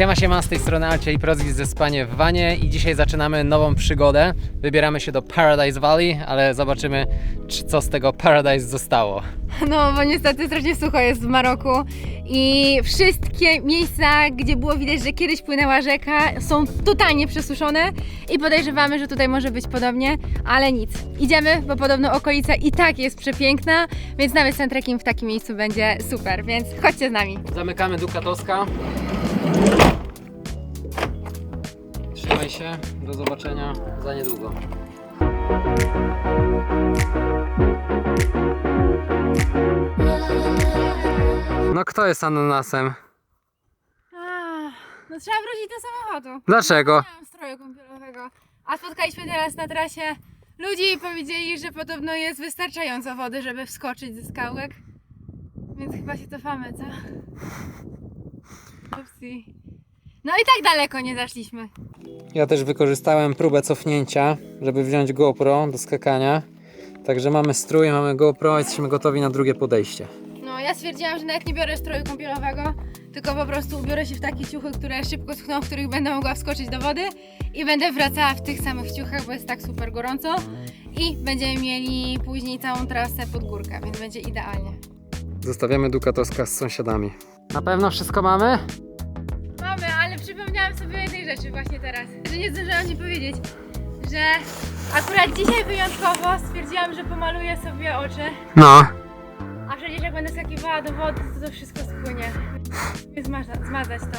Siema, siema, z tej strony Alcia i Prozwis ze Spanie w Wanie i dzisiaj zaczynamy nową przygodę. Wybieramy się do Paradise Valley, ale zobaczymy, czy co z tego Paradise zostało. No, bo niestety strasznie sucho jest w Maroku i wszystkie miejsca, gdzie było widać, że kiedyś płynęła rzeka, są totalnie przesuszone i podejrzewamy, że tutaj może być podobnie, ale nic. Idziemy, bo podobno okolica i tak jest przepiękna, więc nawet ten trekking w takim miejscu będzie super, więc chodźcie z nami. Zamykamy Dukatoska. Trzymaj się, do zobaczenia za niedługo. No kto jest ananasem? no trzeba wrócić do samochodu. Dlaczego? Nie mam stroju kąpielowego. A spotkaliśmy teraz na trasie ludzi i powiedzieli, że podobno jest wystarczająco wody, żeby wskoczyć ze skałek. Więc chyba się cofamy, co? Upsi. No i tak daleko nie zaszliśmy. Ja też wykorzystałem próbę cofnięcia, żeby wziąć GoPro do skakania. Także mamy strój, mamy GoPro, jesteśmy gotowi na drugie podejście. No ja stwierdziłam, że nawet nie biorę stroju kąpielowego, tylko po prostu ubiorę się w takie ciuchy, które szybko schną, w których będę mogła wskoczyć do wody i będę wracała w tych samych ciuchach, bo jest tak super gorąco i będziemy mieli później całą trasę pod górkę, więc będzie idealnie. Zostawiamy Dukatoska z sąsiadami. Na pewno wszystko mamy? Przypomniałam sobie o jednej rzeczy właśnie teraz, że nie zdążyłam Ci powiedzieć, że akurat dzisiaj wyjątkowo stwierdziłam, że pomaluję sobie oczy, No. a przecież jak będę skakiwała do wody, to to wszystko spłynie. Więc zmaza, zmazać to.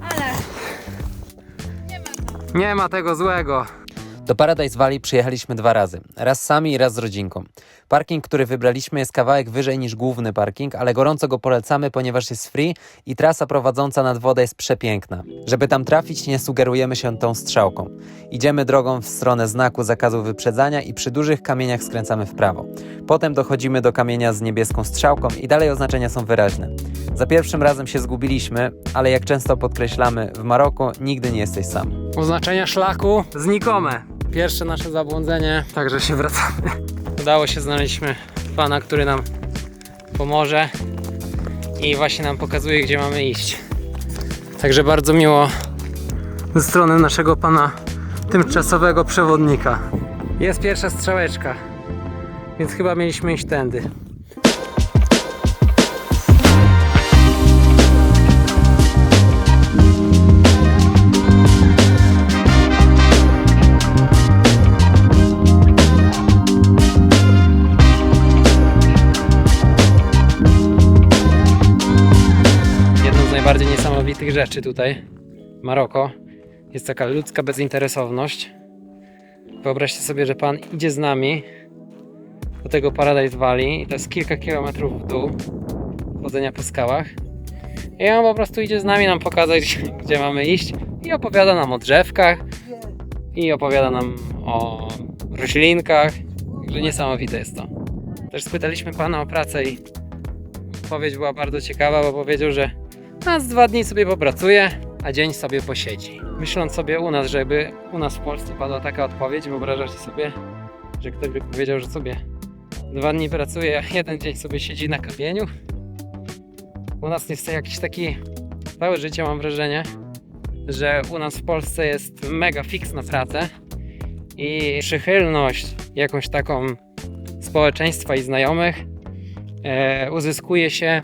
Ale nie ma co. Nie ma tego złego. Do Paradise Valley przyjechaliśmy dwa razy. Raz sami i raz z rodzinką. Parking, który wybraliśmy jest kawałek wyżej niż główny parking, ale gorąco go polecamy, ponieważ jest free i trasa prowadząca nad wodę jest przepiękna. Żeby tam trafić, nie sugerujemy się tą strzałką. Idziemy drogą w stronę znaku zakazu wyprzedzania i przy dużych kamieniach skręcamy w prawo. Potem dochodzimy do kamienia z niebieską strzałką i dalej oznaczenia są wyraźne. Za pierwszym razem się zgubiliśmy, ale jak często podkreślamy, w Maroku nigdy nie jesteś sam. Oznaczenia szlaku znikome. Pierwsze nasze zabłądzenie, także się wracamy. Udało się, znaleźliśmy pana, który nam pomoże i właśnie nam pokazuje, gdzie mamy iść. Także bardzo miło ze strony naszego pana tymczasowego przewodnika. Jest pierwsza strzałeczka, więc chyba mieliśmy iść tędy. Najbardziej niesamowitych rzeczy tutaj w Maroko jest taka ludzka bezinteresowność. Wyobraźcie sobie, że pan idzie z nami do tego Paradise Valley i to jest kilka kilometrów w dół chodzenia po skałach. I on po prostu idzie z nami nam pokazać, gdzie mamy iść i opowiada nam o drzewkach i opowiada nam o roślinkach. Także niesamowite jest to. Też spytaliśmy pana o pracę i odpowiedź była bardzo ciekawa, bo powiedział, że a z dwa dni sobie popracuje, a dzień sobie posiedzi. Myśląc sobie u nas, żeby u nas w Polsce padła taka odpowiedź, wyobrażacie sobie, że ktoś by powiedział, że sobie dwa dni pracuje, a jeden dzień sobie siedzi na kamieniu? U nas jest jakiś taki całe życie mam wrażenie, że u nas w Polsce jest mega fix na pracę i przychylność jakąś taką społeczeństwa i znajomych e, uzyskuje się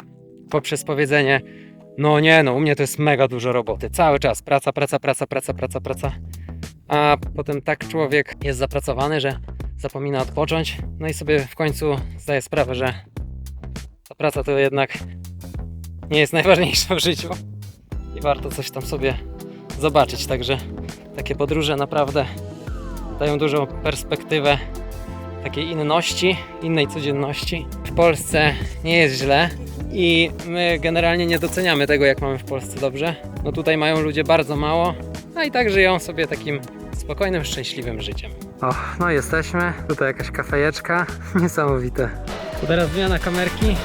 poprzez powiedzenie no nie, no u mnie to jest mega dużo roboty. Cały czas praca, praca, praca, praca, praca, praca. A potem tak człowiek jest zapracowany, że zapomina odpocząć. No i sobie w końcu zdaje sprawę, że ta praca to jednak nie jest najważniejsza w życiu. I warto coś tam sobie zobaczyć. Także takie podróże naprawdę dają dużą perspektywę takiej inności, innej codzienności. W Polsce nie jest źle i my generalnie nie doceniamy tego, jak mamy w Polsce dobrze. No tutaj mają ludzie bardzo mało, a i tak żyją sobie takim spokojnym, szczęśliwym życiem. O, no jesteśmy. Tutaj jakaś kafejeczka. Niesamowite. To teraz zmiana kamerki.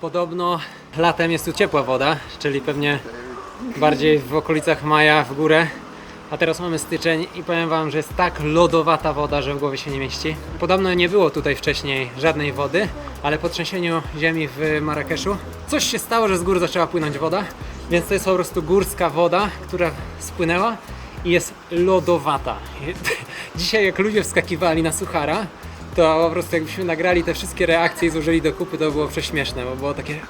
Podobno latem jest tu ciepła woda, czyli pewnie bardziej w okolicach maja w górę. A teraz mamy styczeń i powiem wam, że jest tak lodowata woda, że w głowie się nie mieści. Podobno nie było tutaj wcześniej żadnej wody, ale po trzęsieniu ziemi w Marrakeszu coś się stało, że z gór zaczęła płynąć woda, więc to jest po prostu górska woda, która spłynęła i jest lodowata. Dzisiaj jak ludzie wskakiwali na suchara, to po prostu jakbyśmy nagrali te wszystkie reakcje i złożyli do kupy, to było prześmieszne, bo było takie...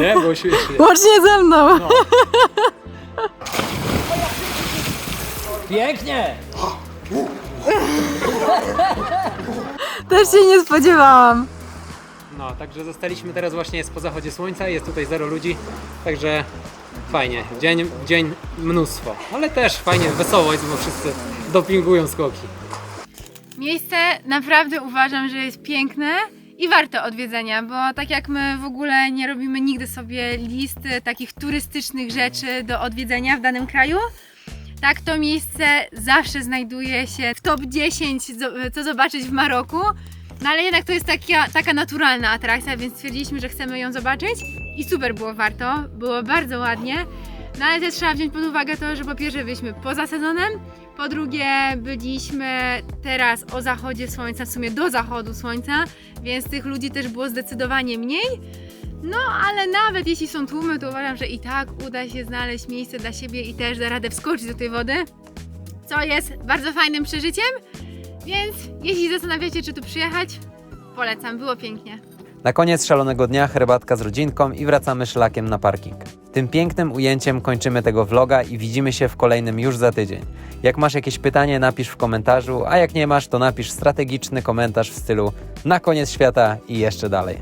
Nie? Było śmiesznie. Łącznie ze mną! Pięknie! Też się nie spodziewałam. No, także zostaliśmy teraz właśnie jest po zachodzie słońca, jest tutaj zero ludzi, także fajnie. Dzień, dzień mnóstwo, ale też fajnie, wesoło jest, bo wszyscy dopingują skoki. Miejsce naprawdę uważam, że jest piękne i warte odwiedzenia, bo tak jak my w ogóle nie robimy nigdy sobie listy takich turystycznych rzeczy do odwiedzenia w danym kraju, tak to miejsce zawsze znajduje się w top 10, zo- co zobaczyć w Maroku. No ale jednak to jest taka, taka naturalna atrakcja, więc stwierdziliśmy, że chcemy ją zobaczyć i super było warto, było bardzo ładnie. No ale też trzeba wziąć pod uwagę to, że po pierwsze byliśmy poza sezonem, po drugie byliśmy teraz o zachodzie słońca, w sumie do zachodu słońca, więc tych ludzi też było zdecydowanie mniej. No ale nawet jeśli są tłumy, to uważam, że i tak uda się znaleźć miejsce dla siebie i też da radę wskoczyć do tej wody, co jest bardzo fajnym przeżyciem. Więc jeśli zastanawiacie, czy tu przyjechać, polecam, było pięknie. Na koniec szalonego dnia herbatka z rodzinką i wracamy szlakiem na parking. Tym pięknym ujęciem kończymy tego vloga i widzimy się w kolejnym już za tydzień. Jak masz jakieś pytanie, napisz w komentarzu, a jak nie masz, to napisz strategiczny komentarz w stylu na koniec świata i jeszcze dalej.